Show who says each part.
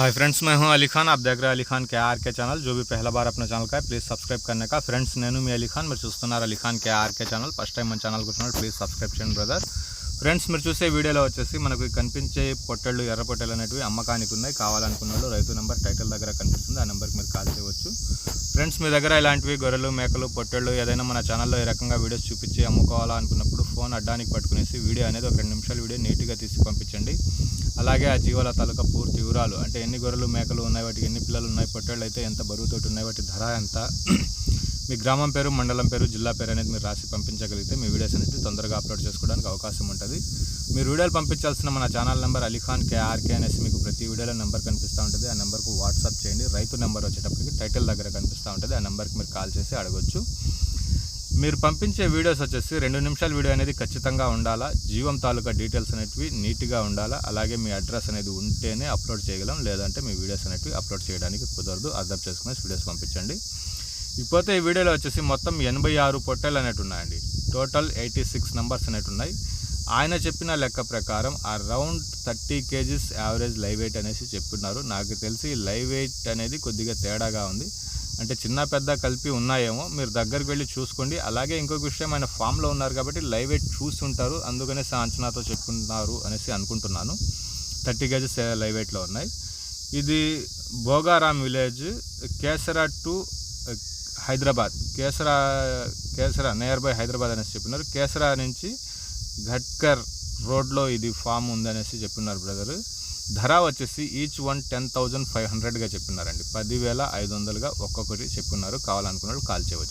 Speaker 1: Hi friends मैं हूँ अली खान। आप देख रहे हैं Ali Khan K R K channel, जो भी पहला बार अपना चैनल का है प्लीज़ सब्सक्राइब करने का। फ्रेंड्स नैनू मैं अली खान, मैं चुस्तनार Ali Khan K R K channel first time मैं चैनल को चैनल प्लीज़ सब्सक्राइब चैन ब्रदर ఫ్రెండ్స్ మీరు చూసే వీడియోలో వచ్చేసి మనకు కనిపించే పొట్టళ్ళు ఎర్ర పొట్టెలు అనేటివి అమ్మకానికి ఉన్నాయి. కావాలనుకున్న వాళ్ళు రైతు నెంబర్ టైటిల్ దగ్గర కనిపిస్తుంది. ఆ నెంబర్కి మీరు కాల్ చేయవచ్చు. ఫ్రెండ్స్ మీ దగ్గర ఇలాంటివి గొర్రెలు మేకలు పొట్టెళ్ళు ఏదైనా మన ఛానల్లో ఈ రకంగా వీడియోస్ చూపించి అమ్ముకోవాలా అనుకున్నప్పుడు ఫోన్ అడ్డానికి పట్టుకునేసి వీడియో అనేది ఒక రెండు నిమిషాలు వీడియో నీట్గా తీసి పంపించండి. అలాగే ఆ జీవాల తాలూకా పూర్తి వివరాలు అంటే ఎన్ని గొర్రెలు మేకలు ఉన్నాయి వాటికి ఎన్ని పిల్లలు ఉన్నాయి పొట్టళ్ళు అయితే ఎంత బరువుతోటి ఉన్నాయి వాటి ధర ఎంత మీ గ్రామం పేరు మండలం పేరు జిల్లా పేరు అనేది మీరు రాసి పంపించగలిగితే మీ వీడియోస్ అనేది తొందరగా అప్లోడ్ చేసుకోవడానికి అవకాశం ఉంటుంది. మీరు వీడియోలు పంపించాల్సిన మన ఛానల్ నెంబర్ అలీఖాన్ కేఆర్కే అనేసి మీకు ప్రతి వీడియోలో నెంబర్ కనిపిస్తూ ఉంటుంది. ఆ నెంబర్కు వాట్సాప్ చేయండి. రైతు నెంబర్ వచ్చేటప్పటికి టైటిల్ దగ్గర కనిపిస్తూ ఉంటుంది. ఆ నెంబర్కి మీరు కాల్ చేసి అడగొచ్చు. మీరు పంపించే వీడియోస్ వచ్చేసి రెండు నిమిషాల వీడియో అనేది ఖచ్చితంగా ఉండాలా? జీవం తాలూకా డీటెయిల్స్ అనేటివి నీట్గా ఉండాలా? అలాగే మీ అడ్రస్ అనేది ఉంటేనే అప్లోడ్ చేయగలం. లేదంటే మీ వీడియోస్ అనేటివి అప్లోడ్ చేయడానికి కుదరదు. అర్థం చేసుకుని వీడియోస్ పంపించండి. ఇకపోతే ఈ వీడియోలో వచ్చేసి మొత్తం ఎనభై ఆరు పొట్టెలు అనేవి ఉన్నాయండి. టోటల్ ఎయిటీ సిక్స్ నెంబర్స్ అనేవి ఉన్నాయి. ఆయన చెప్పిన లెక్క ప్రకారం around thirty KGs average live weight అనేసి చెప్తున్నారు నాకు తెలిసి లైవ్ వెయిట్ అనేది కొద్దిగా తేడాగా ఉంది. అంటే చిన్న పెద్ద కలిపి ఉన్నాయేమో మీరు దగ్గరికి వెళ్ళి చూసుకోండి. అలాగే ఇంకొక విషయం ఆయన ఫామ్లో ఉన్నారు కాబట్టి లైవ్ వెయిట్ చూసి ఉంటారు అందుకనేసి అంచనాతో చెప్పుకుంటున్నారు అనేసి అనుకుంటున్నాను. థర్టీ కేజీస్ లైవ్ వెయిట్లో ఉన్నాయి. ఇది Bhogaram village Kesara to Hyderabad. Kesara Kesara near by Hyderabad అనేసి చెప్పినారు. కేసరా నుంచి ఘట్కర్ రోడ్లో ఇది ఫామ్ ఉందనేసి చెప్పినారు బ్రదర్. ధర వచ్చేసి each one ten thousand five హండ్రెడ్గా చెప్పినారండి. పదివేల ఐదు వందలుగా ఒక్కొక్కటి చెప్పినారు. కావాలనుకున్న వాళ్ళు కాల్ చేయవచ్చు.